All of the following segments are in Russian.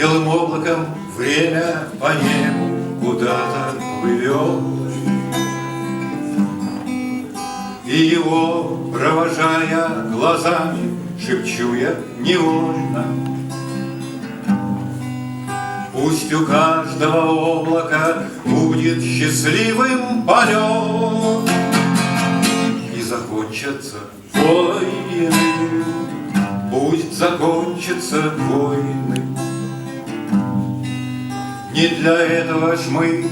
Белым облаком время по небу куда-то плывет. И его, провожая глазами, шепчу я невольно. Пусть у каждого облака будет счастливым полет И закончатся войны, пусть закончатся войны. Не для этого ж мы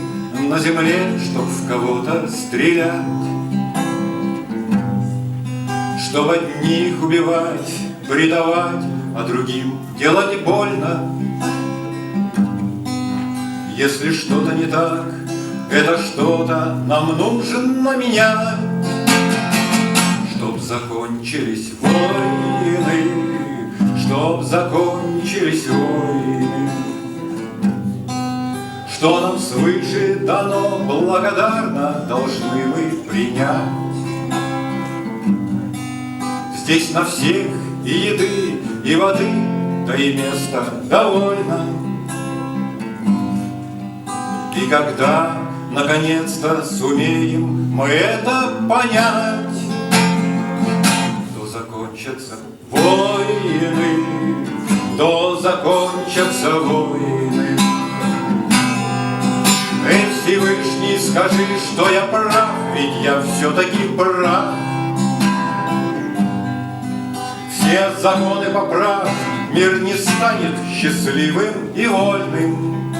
на земле, чтоб в кого-то стрелять, Чтоб одних убивать, предавать, а другим делать больно. Если что-то не так, это что-то нам нужно менять, Чтоб закончились войны, чтоб закончились войны. Что нам свыше дано, благодарно должны мы принять. Здесь на всех и еды, и воды, да и места довольно. И когда наконец-то сумеем мы это понять, то закончатся войны, то закончатся Всевышний, скажи, что я прав, ведь я все-таки прав. Все законы поправ, мир не станет счастливым и вольным.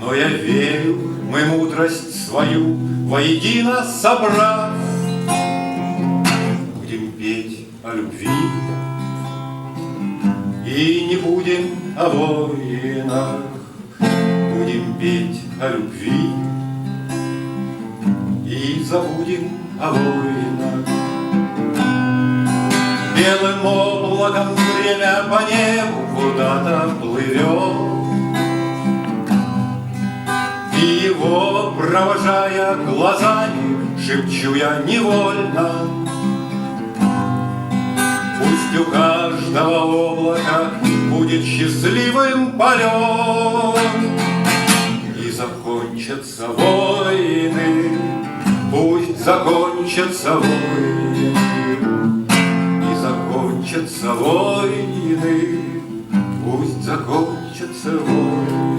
Но я верю, мы мудрость свою воедино собрав, Будем петь о любви и не будем о войнах, Будем петь о любви и забудем о войнах. Белым облаком время по небу куда-то плывет, И его, провожая глазами, шепчу я невольно. Пусть у каждого облака будет счастливым полет, закончатся войны, пусть закончатся войны, И закончатся войны, пусть закончатся войны.